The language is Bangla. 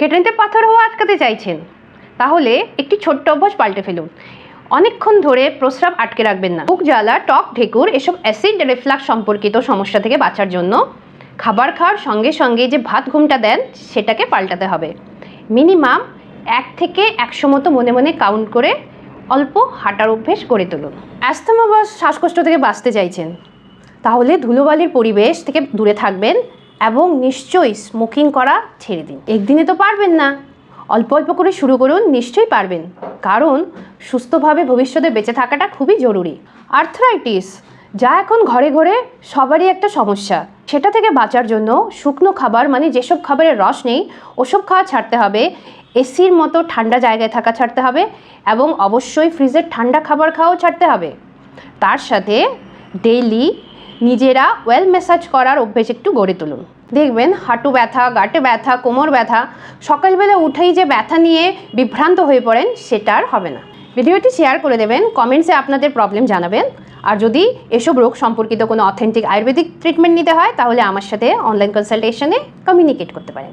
কেটেন্তে পাথর হওয়া আটকাতে চাইছেন। তাহলে একটি ছোট্ট অভ্যাস পাল্টে ফেলুন। অনেকক্ষণ ধরে প্রস্রাব আটকে রাখবেন না। বুক জ্বালা, টক, ঢেকুর, এসব অ্যাসিড রিফ্লাক্স সম্পর্কিত সমস্যা থেকে বাঁচার জন্য খাবার খাওয়ার সঙ্গে সঙ্গে যে ভাত ঘুমটা দেন, সেটাকে পাল্টাতে হবে। মিনিমাম এক থেকে একশো মতো মনে মনে কাউন্ট করে অল্প হাঁটার অভ্যেস গড়ে তুলুন। অ্যাস্থমা বা শ্বাসকষ্ট থেকে বাঁচতে চাইছেন, তাহলে ধুলোবালির পরিবেশ থেকে দূরে থাকবেন। এবং নিশ্চয়ই স্মোকিং করা ছেড়ে দিন। একদিনে তো পারবেন না। অল্প অল্প করে শুরু করুন, নিশ্চয়ই পারবেন। কারণ সুস্থভাবে ভবিষ্যতে বেঁচে থাকাটা খুবই জরুরি। আর্থ্রাইটিস যা এখন ঘরে ঘরে সবারই একটা সমস্যা। সেটা থেকে বাঁচার জন্য শুকনো খাবার মানে যেসব খাবারের রস নেই, ওসব খাওয়া ছাড়তে হবে। এসির মতো ঠান্ডা জায়গায় থাকা ছাড়তে হবে এবং অবশ্যই ফ্রিজের ঠান্ডা খাবার খাওয়াও ছাড়তে হবে। তার সাথে ডেইলি নিজেরা ওয়েল ম্যাসাজ করার অভ্যেস একটু গড়ে তুলুন। দেখবেন হাঁটু ব্যথা, গাটে ব্যথা, কোমর ব্যথা, সকালবেলা উঠেই যে ব্যথা নিয়ে বিভ্রান্ত হয়ে পড়েন সেটা আর হবে না। ভিডিওটি শেয়ার করে দেবেন কমেন্টসে আপনাদের প্রবলেম জানাবেন। আর যদি এসব রোগ সম্পর্কিত কোনো অথেন্টিক আয়ুর্বেদিক ট্রিটমেন্ট নিতে হয়, তাহলে আমার সাথে অনলাইন কনসালটেশনে কমিউনিকেট করতে পারেন।